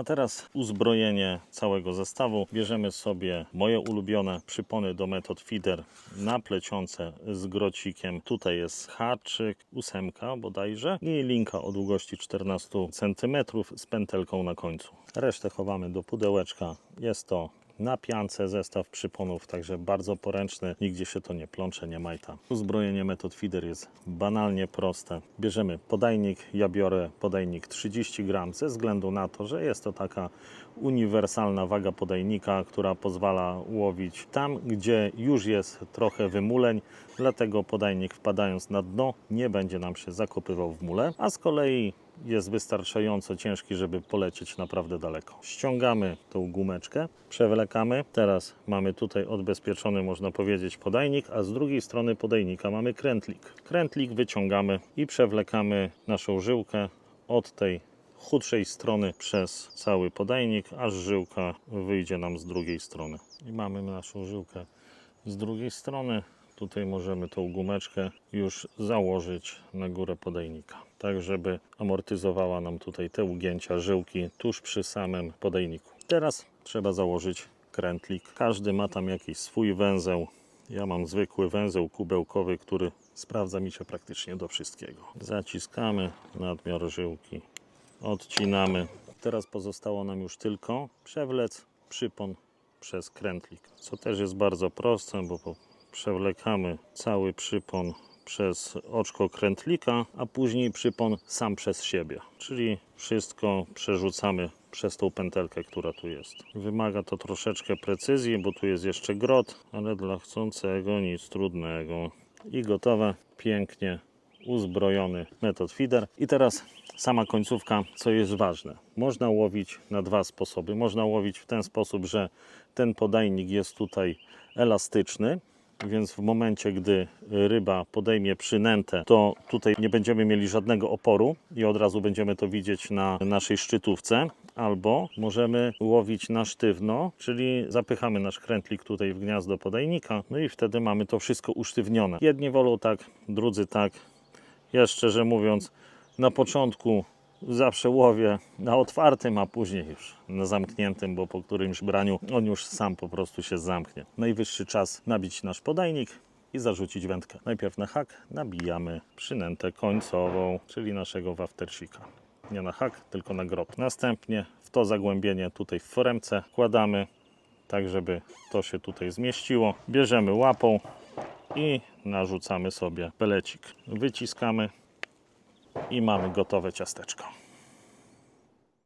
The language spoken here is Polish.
A teraz uzbrojenie całego zestawu. Bierzemy sobie moje ulubione przypony do metod feeder na pleciące z grocikiem. Tutaj jest haczyk, ósemka bodajże i linka o długości 14 cm z pętelką na końcu. Resztę chowamy do pudełeczka. Jest to na piance zestaw przyponów, także bardzo poręczny, nigdzie się to nie plącze, nie majta. Uzbrojenie metod feeder jest banalnie proste. Bierzemy podajnik, ja biorę podajnik 30 gram ze względu na to, że jest to taka uniwersalna waga podajnika, która pozwala łowić tam, gdzie już jest trochę wymuleń, dlatego podajnik wpadając na dno nie będzie nam się zakopywał w mule, a z kolei jest wystarczająco ciężki, żeby polecieć naprawdę daleko. Ściągamy tą gumeczkę, przewlekamy. Teraz mamy tutaj odbezpieczony, można powiedzieć, podajnik, a z drugiej strony podajnika mamy krętlik. Krętlik wyciągamy i przewlekamy naszą żyłkę od tej chudszej strony przez cały podajnik, aż żyłka wyjdzie nam z drugiej strony. I mamy naszą żyłkę z drugiej strony. Tutaj możemy tą gumeczkę już założyć na górę podajnika, tak żeby amortyzowała nam tutaj te ugięcia żyłki tuż przy samym podajniku. Teraz trzeba założyć krętlik. Każdy ma tam jakiś swój węzeł. Ja mam zwykły węzeł kubełkowy, który sprawdza mi się praktycznie do wszystkiego. Zaciskamy nadmiar żyłki, odcinamy. Teraz pozostało nam już tylko przewlec przypon przez krętlik, co też jest bardzo proste, bo przewlekamy cały przypon przez oczko krętlika, a później przypon sam przez siebie. Czyli wszystko przerzucamy przez tą pętelkę, która tu jest. Wymaga to troszeczkę precyzji, bo tu jest jeszcze grot, ale dla chcącego nic trudnego. I gotowe, pięknie uzbrojony metod feeder. I teraz sama końcówka, co jest ważne. Można łowić na dwa sposoby. Można łowić w ten sposób, że ten podajnik jest tutaj elastyczny, więc w momencie, gdy ryba podejmie przynętę, to tutaj nie będziemy mieli żadnego oporu i od razu będziemy to widzieć na naszej szczytówce. Albo możemy łowić na sztywno, czyli zapychamy nasz krętlik tutaj w gniazdo podajnika, no i wtedy mamy to wszystko usztywnione. Jedni wolą tak, drudzy tak. Ja szczerze mówiąc, na początku zawsze łowię na otwartym, a później już na zamkniętym, bo po którymś braniu on już sam po prostu się zamknie. Najwyższy czas nabić nasz podajnik i zarzucić wędkę. Najpierw na hak nabijamy przynętę końcową, czyli naszego waftersika. Nie na hak, tylko na grot. Następnie w to zagłębienie tutaj w foremce wkładamy, tak żeby to się tutaj zmieściło. Bierzemy łapą i narzucamy sobie pelecik. Wyciskamy i mamy gotowe ciasteczko.